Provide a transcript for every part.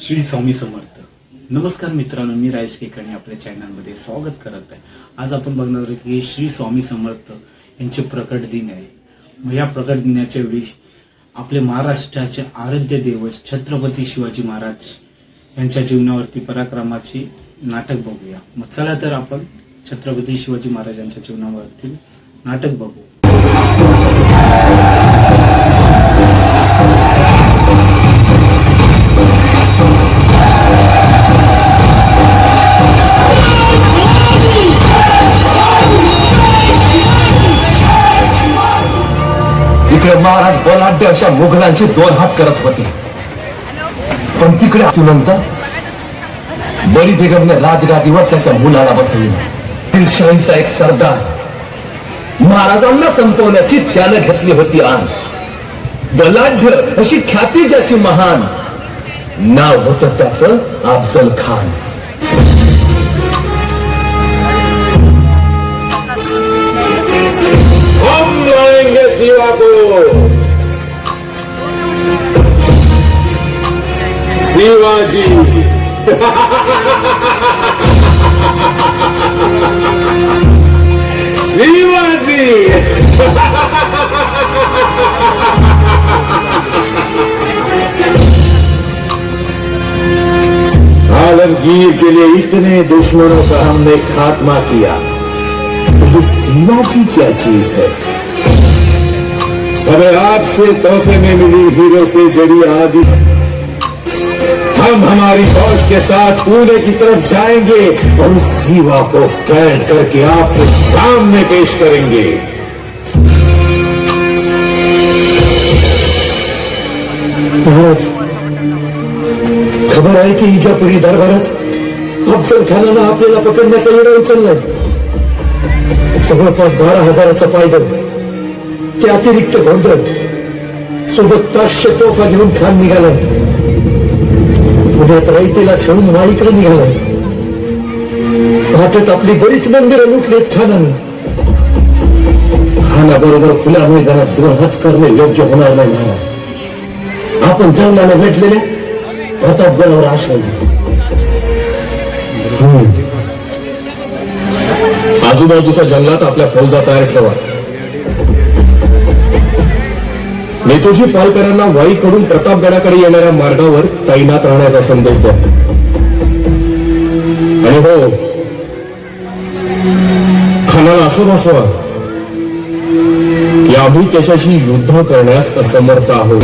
श्री स्वामी समर्थ. नमस्कार मित्रांनो मी राजेश केकाणी आपल्या चॅनलमध्ये स्वागत करत आहे. आज आपण बघणार आहोत की श्री स्वामी समर्थ यांचे प्रकट दिन आहे. मग या प्रकट दिनाच्या वेळी आपले महाराष्ट्राचे आराध्य देवत छत्रपती शिवाजी महाराज यांच्या जीवनावरती पराक्रमाचे नाटक बघूया. मग चला तर आपण छत्रपती शिवाजी महाराजांच्या जीवनावरती नाटक बघू. महाराज बलाढ्य अशा मुघलांशी दोन हात करत होते. पण तिकडे नंतर बरी बेगमने राजगादीवर त्याच्या मुलाला बसविलं. दिलशाहीचा एक सरदार महाराजांना संपवण्याची त्यानं घेतली होती आण. बलाढ्य अशी ख्याती ज्याची महान नाव होत त्याच अफजल खान. ओम लाएँगे शिवा को। शिवाजी शिवाजी आलमगीर के लिए इतने दुश्मनों का हमने खात्मा किया। ये शिवाजी क्या चीज़ है? हमें आपसे तोहफे में मिली हीरो से जड़ी आदि, हम हमारी फौज के साथ पुणे की तरफ़ जाएँगे और उस सीवा को कैद करके आपके सामने पेश करेंगे। महाराज, खबर आहे की इजापुरी दरबारात अफजल खानानं आपल्याला पकडण्याचा येडा उचललाय जवळपास बारा हजाराचा पायदळ ते अतिरिक्त गोंधळ सोबत पाचशे तोफा घेऊन खान निघालाय पुण्यात रयतेला छळून माईकडे निघालाय वाटत आपली बरीच मंदिरं लुटलीत खानाने. खानाबरोबर खुल्या मैदानात दोन हात करणे योग्य होणार नाही महाराज. आपण जंगलाने भेटलेले प्रतापगडावर आश्रय. आजूबाजूच्या जंगलात आपल्या फौजा तयार ठेवा. नेतोजी पालकरांना वाईकडून प्रतापगडाकडे येणाऱ्या मार्गावर तैनात राहण्याचा संदेश द्या. आणि हो खानाला असं बसवा की आम्ही त्याच्याशी युद्ध करण्यास असमर्थ आहोत.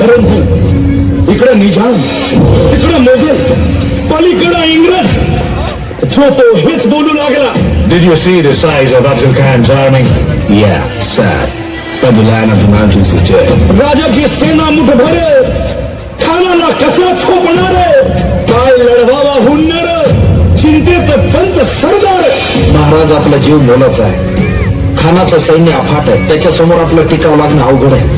नाही इकडं निजाम तिकडं मोगल पलीकडं इंग्रज. जो तो हेच बोलू लागला. Did you see the size of Abdul Khan's army? Yeah, sad. But the line of the mountains is dead. राजाची सेना मुठ भरत खानाला कसा थोपणार काय लढवावा हुंडणार चिंतेत पंत सरदार. महाराज आपला जीव मोलाचा आहे. खानाचं सैन्य अफाट आहे. त्याच्यासमोर आपलं टिकाव लागणं अवघड आहे.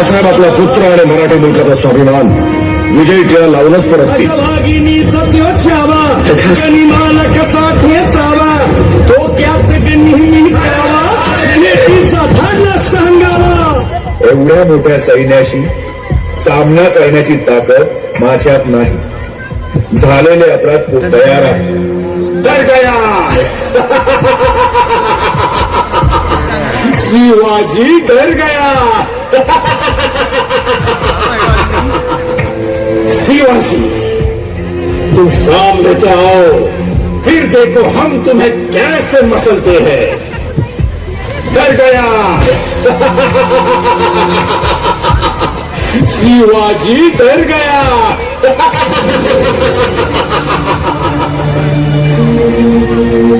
जो छावा पुत्र आणि मराठी मुलकाचा स्वाभिमान. विजयी टिळा लावूनच परततील एवढ्या मोठ्या सैन्याशी सामना करण्याची ताकद माझ्यात नाही. झालेले अपराध खूप तयार आहे तर गया शिवाजी डर गया शिवाजी तुम सामने तो आओ, फिर देखो हम तुम्हें कैसे मसलते हैं। डर गया। शिवाजी डर गया।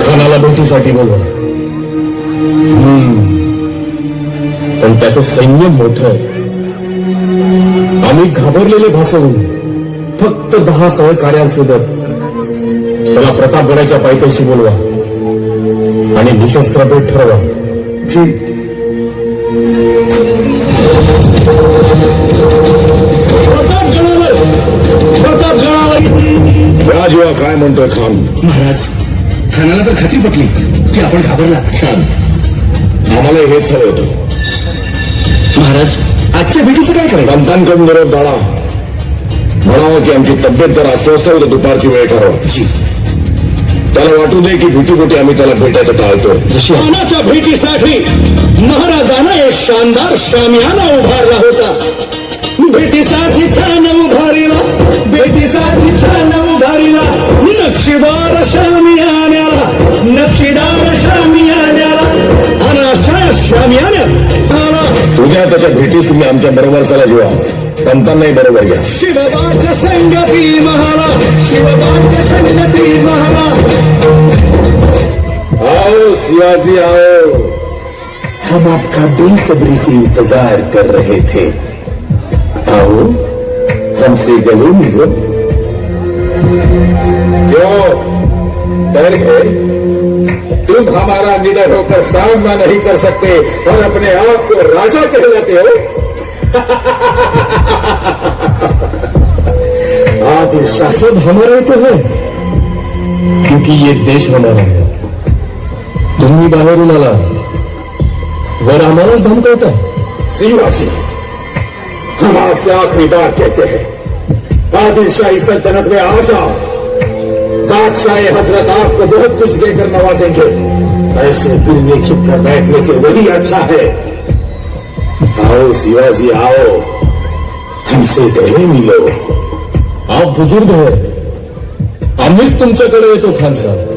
खानाला भेटीसाठी बोलवा हम्म. पण त्याचं सैन्य मोठं आहे. आम्ही घाबरलेले भासवून फक्त दहा सहकार्यांसोबत त्याला प्रतापगडाच्या पायथ्याशी बोलवा आणि निशस्त्र भेट ठरवा. राजवा काय म्हणतोय खान? महाराज खानाला तर खात्री पटली की आपण घाबरलात छान. आम्हाला हेच हवं होतं. महाराज आजच्या भेटीचं काय करायचं? पंतांकडून निरोप दाडा. म्हणावं की आमची तब्येत जर अस्वस्थ तर दुपारची वेळ ठरवा. त्याला वाटू दे की भीतीपोटी आम्ही त्याला भेटायचं टाळतोय. जशी खानाच्या भेटीसाठी महाराजांना एक शानदार शामियाना उभारला होता? भेटीसाठी छान उभारीला भेटीसाठी छान उभारीला नक्षीदार शामियान्याला नक्षीदार शामियान्याला आणि अशा शामियान्यात उद्या त्याच्या भेटीस तुम्ही आमच्या बरोबर चला जीवा. पंतांनाही बरोबर घ्या. शिवबाच्या संगती महाला शिवबाच्या संगती महाला. आओ सियाजी आओ. हम आपका बेसब्री से इंतज़ार कर रहे थे। आओ हमसे गले मिलो। क्यों? डर गए तुम हमारा निडर होकर सामना नहीं कर सकते और अपने आप को राजा कहलाते हो। आदिल शासन हमारे तो है। क्योंकि ये देश हमारा है। तुम्ही बाहेरून आला वर आम्हालाच धमकवता शिवाजी हम आपसे आखिरी बार कहते हैं आदिल शाही सल्तनत में आ जाओ। बादशाह हज़रत आपको बहुत कुछ देकर नवाजेंगे। ऐसे दिल में चुप कर बैठने से वही अच्छा है। आओ शिवाजी आओ। हमसे गले मिलो। आप बुज़ुर्ग है। आम्हीच तुमच्याकडे येतो, खान साहेब।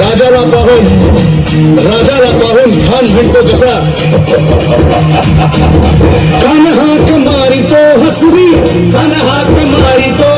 राजाला पाहून राजाला पाहून खान म्हणतो कसा कान हाक मारितो हसरी कान हाक मारितो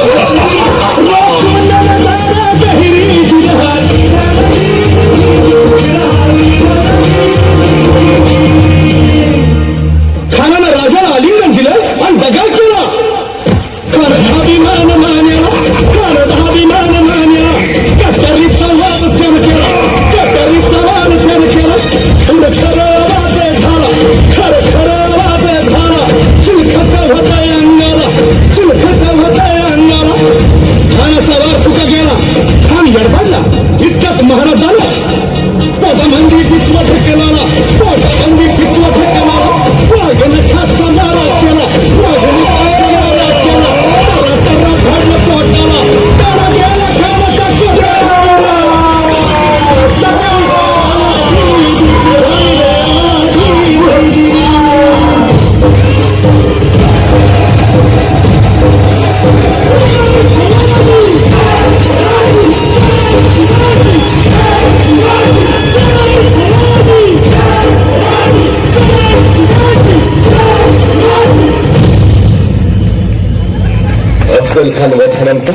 अफजल खान वधानंतर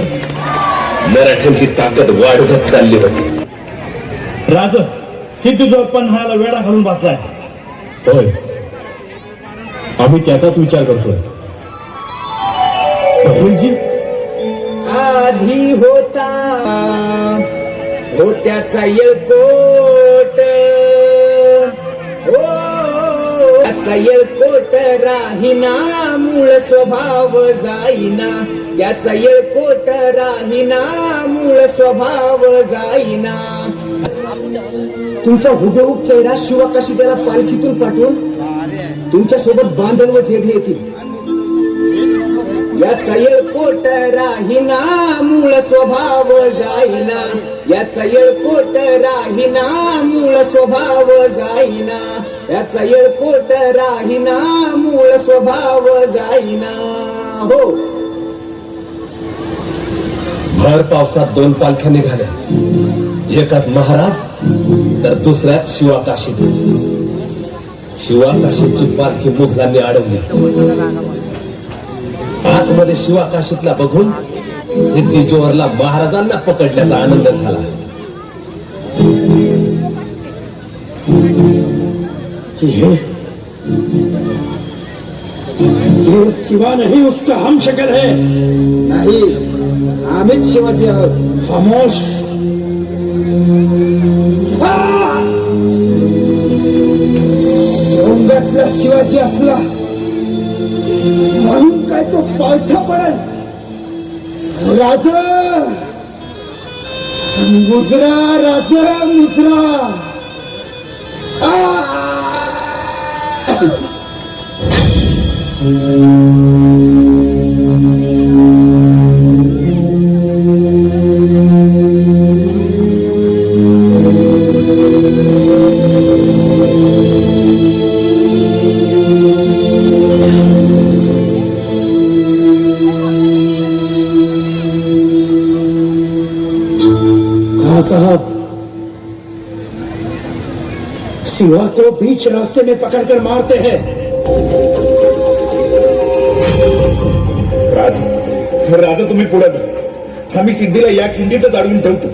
मराठ्यांची ताकद वाढवत चालली होती. राज सिद्धजोग पन्हाळ्याला वेळा घालून बसलाय. होय. आम्ही त्याचाच विचार करतोय. राहुलजी हा आधी होता हो त्याचा येळकोट. हो त्याचा येळकोट राहिना मूळ स्वभाव जाईना. त्याचा येळकोट राहीना मूळ स्वभाव जाईना. तुमचा हुबेहूब चेहरा शिवाकाशी त्याला पालखीतून पाठवून तुमच्यासोबत बांधण व जेधे येतील. याचा येळकोट राहिना मूळ स्वभाव जाईना. याचा येळकोट राहिना मूळ स्वभाव जाईना. याचा येळकोट राहीना मूळ स्वभाव जाईना. हो. भर पावसात दोन पालख्या निघाल्या. एकात महाराज तर दुसऱ्यात शिवाकाशी शिवाकाशीची पालखी मुघलांनी अडवली. आतमध्ये शिवाकाशीतला बघून सिद्धी जोहरला महाराजांना पकडल्याचा आनंद झाला. सिवा नहीं उसका हम शक्ल है. नाही. आम्हीच शिवाजी आहोत खामोश सोंगातला शिवाजी असला म्हणून काय तो पालथा पडेल राज मुजरा राज मुजरा आ! साहब। सिवा को बीच रास्ते में पकड़कर मारते हैं। राज राजा तुम्ही पुढे जा। आम्ही सिद्धीला या खिंडीतच अडवून ठेवतो।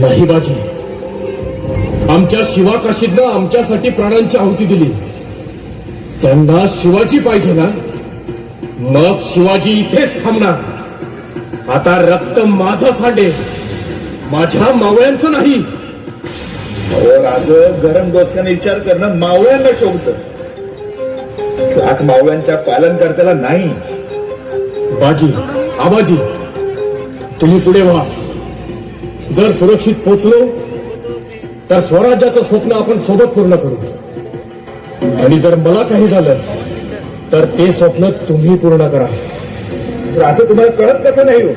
नाही बाजी। आमच्या शिवाकाशीतनं आमच्यासाठी प्राणांची आहुती दिली। त्यांना शिवाजी पाहिजे ना? मग शिवाजी इथेच थांबणार। आता रक्त माझं सांडेल। माझ्या मावळ्यांचं नाही. गरम डोसक्याने विचार करणं मावळ्यांना शोभत. लाख मावळ्यांच्या पालन करताना नाही. बाजी आबाजी तुम्ही पुढे व्हा. जर सुरक्षित पोचलो तर स्वराज्याचं स्वप्न आपण सोबत पूर्ण करू. आणि जर मला काही झालं तर ते स्वप्न तुम्ही पूर्ण करा. राज तुम्हाला कळत कसं नाही हो?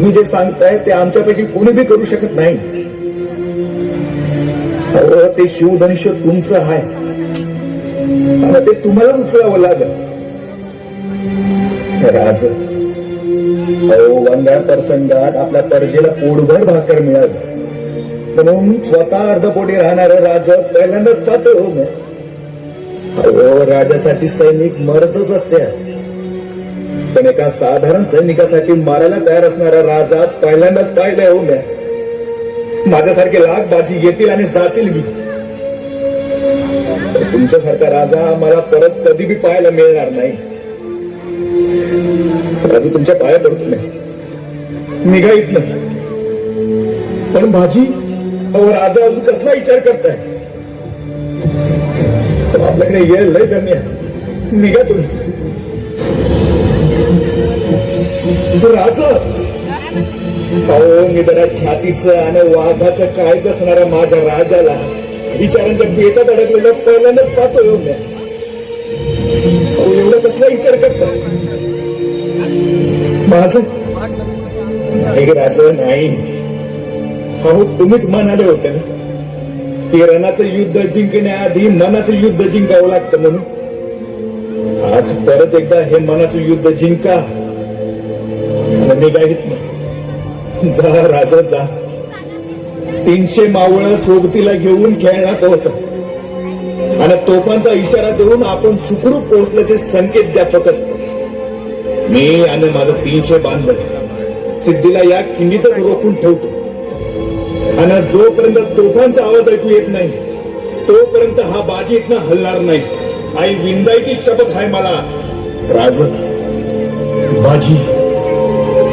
तुम्ही जे सांगताय ते आमच्यापैकी कोणी बी करू शकत नाही. ते शिवधनुष्य तुमचं आहे आणि ते तुम्हाला उचलावं लागल. राज अहो वंगाळ प्रसंगात आपल्या परजेला पोटभर भाकर मिळाली. म्हणून स्वतः अर्धपोटी राहणार राज पहिल्यांदाच हो अहो राजासाठी सैनिक मरतच असते पण एका साधारण सैनिकासाठी मारायला तयार असणारा राजा पहिल्यांदाच पाहिलाय हो म्या माझ्यासारखे लाख बाजी येतील आणि जातील मी. तुमच्यासारखा राजा मला परत कधी बी पाहायला मिळणार नाही. राजू तुमच्या पाया पडतो नाही निघा इथनं पण भाजी अहो राजा अजून कसला विचार करताय? आपल्याकडे येईल लय कमी निघा तुम्ही. राज अहो मी जरा छातीचं आणि वाघाचं कायच असणाऱ्या माझ्या राजाला विचारांच्या पेचात अडकलेलं पहिल्यांदाच पाहतो येऊन हो अहो एवढं कसला विचार करता? माझ? राज नाही. अहो तुम्हीच म्हणाले होते ना? की रणाचं युद्ध जिंकण्याआधी मनाचं युद्ध जिंकावं लागतं म्हणून. आज परत एकदा हे मनाचं युद्ध जिंका. निघाईत नाही जा राजा जा. तीनशे मावळं सोबतीला घेऊन खेळणा पोहोच आणि तोफांचा इशारा देऊन आपण सुखरूप पोहोचल्याचे संकेत द्या फक्त मी आणि माझं तीनशे बांधव सिद्धीला या खिंडीतच रोखून ठेवतो. आणि जोपर्यंत तोफांचा आवाज ऐकू येत नाही तोपर्यंत हा बाजी इथनं हलणार नाही. आई विंदायची शपथ आहे मला. राज. बाजी.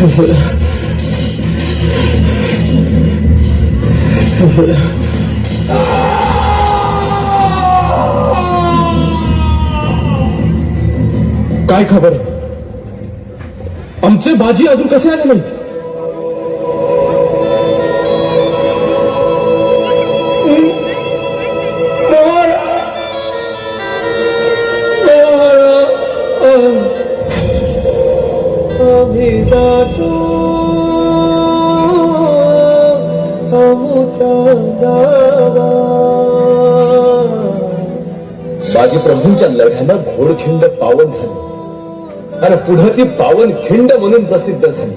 काय खबर? आहे आमचे बाजी अजून कसे आले नाहीत? प्रभूंच्या लढ्यानं घोडखिंड पावन झाली. आणि पुढे ती पावन खिंड म्हणून प्रसिद्ध झाली.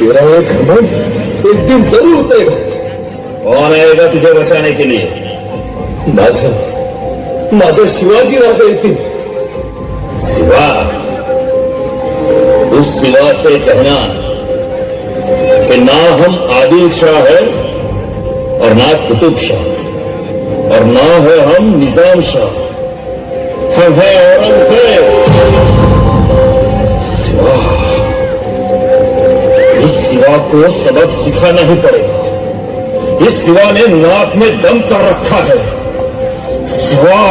तेरा ये घमंड एक दिन जरूर उतरेगा. कौन आएगा तुझे बचाने के लिए. माझं माझं शिवाजी राजा येतील. सिवा। उस सिवा से कहना कि ना हम आदिल शाह है और ना कुतुब शाह, और ना है हम निज़ाम शाह। हम है औरंगज़ेब। सिवा। इस सिवा को सबक सिखाना ही पड़ेगा। इस सिवा ने नाक में दम कर रखा है। सिवा।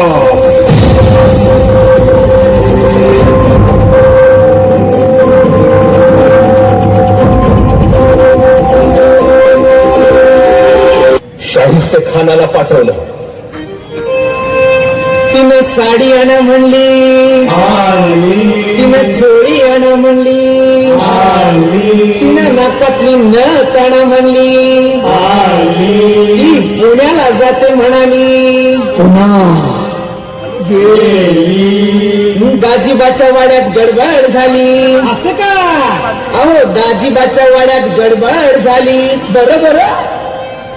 शाहिस्ते खानाला पाठवलं. तिनं साडी आणा म्हणली. तिनं चोळी आणा म्हणली. तिनं नाकातली नथ आणा म्हणली. ती पुण्याला जाते म्हणाली. दाजीबाच्या वाड्यात गडबड झाली. असं का? अहो दाजीबाच्या वाड्यात गडबड झाली. बरं बरं.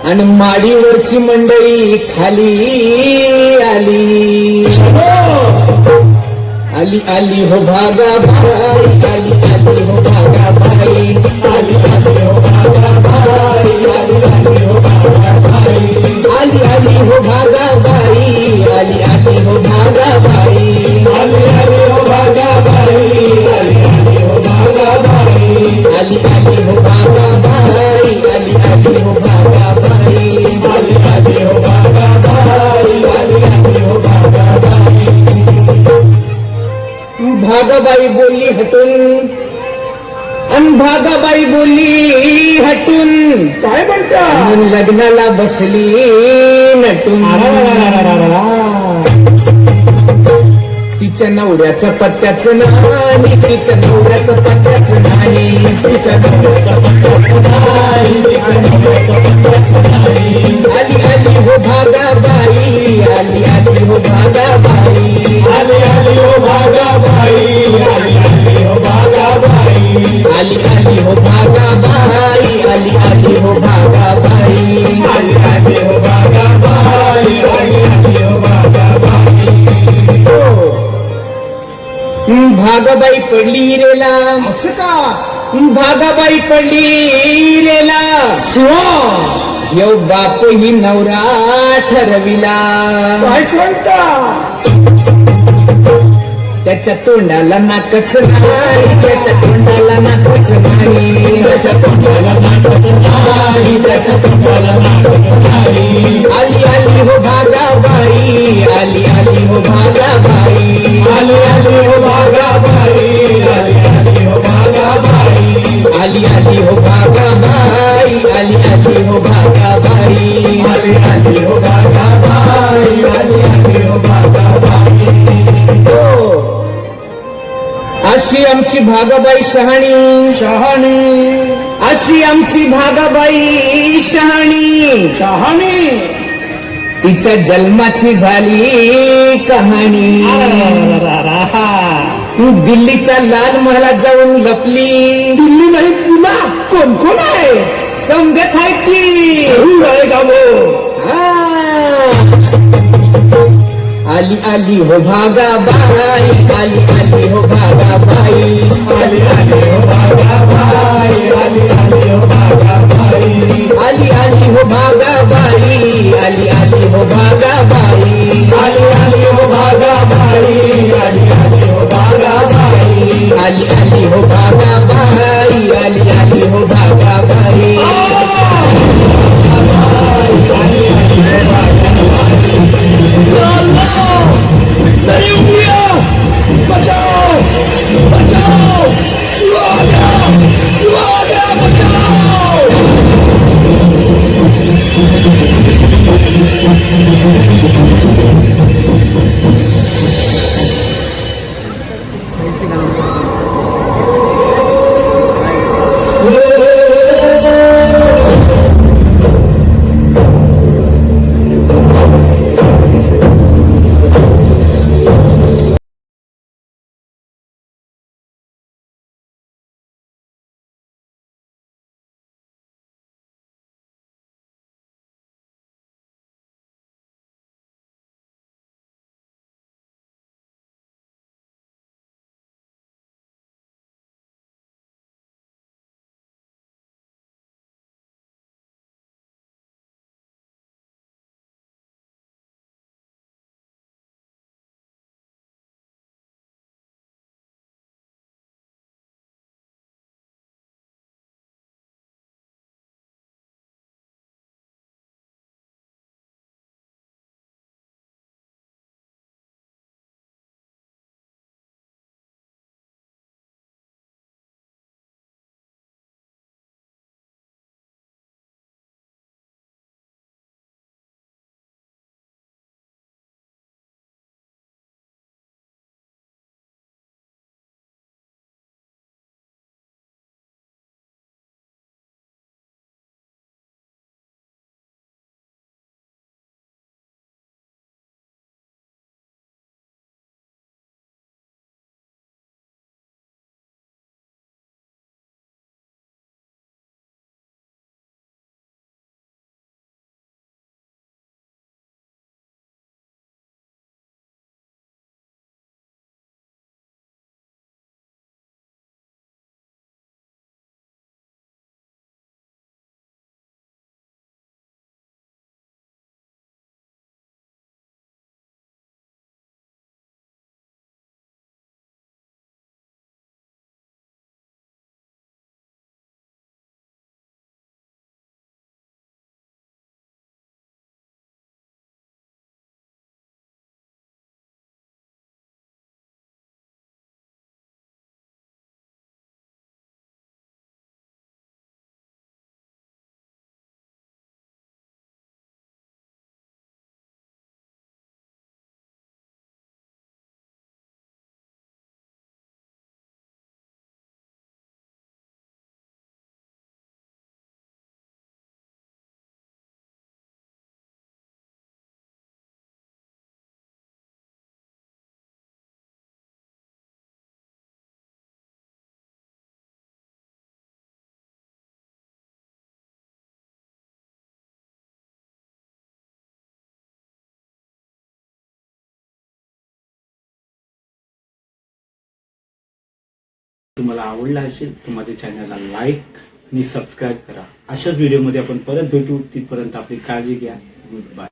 आणि माडीवरची मंडळी खाली आली. आली आली हो भागा भाई आली आली हो भागा भाई आली आली हो हटून. अन भागाबाई बोलली हटून. काय म्हणता लग्नाला बसली नटून. तिच्या नवऱ्याचं पत्त्याचं नाही तिच्या नवऱ्याचं पत्त्याचं नाही तिच्या नवऱ्याचं आली हो आली आली हो आली आली हो आली आली हो. हो भागाबाई पडली रेला असं का? भागाबाई पडली रेला शिवा. यो बाप ही नवरा ठरविला. काय सांगता? त्याच्या तोंडाला नाकच नाही त्याच्या तोंडाला नाकच नाही. त्याच्या तोंडाला नाकच नाही त्याच्या तोंडाला नाकच नाही. आली आली हो भागा. आमची भागाबाई शहाणी. शहाणी. अशी आमची भागाबाई शहाणी. शहाणी. तिच्या जन्माची झाली कहाणी. दिल्लीच्या लाल महालात जाऊन लपली. दिल्ली नाही पुन्हा कोण कोण आहे? समजत आहे की? आली आली हो भागा बाई आली आली हो भागा बाई आली आली हो भागा बाई आली आली हो भागा बाई आली आली हो तुम्हाला आवडला असेल तर माझ्या चॅनलला लाईक आणि सबस्क्राईब करा. अशाच व्हिडिओमध्ये आपण परत भेटू. तिथपर्यंत आपली काळजी घ्या. Good bye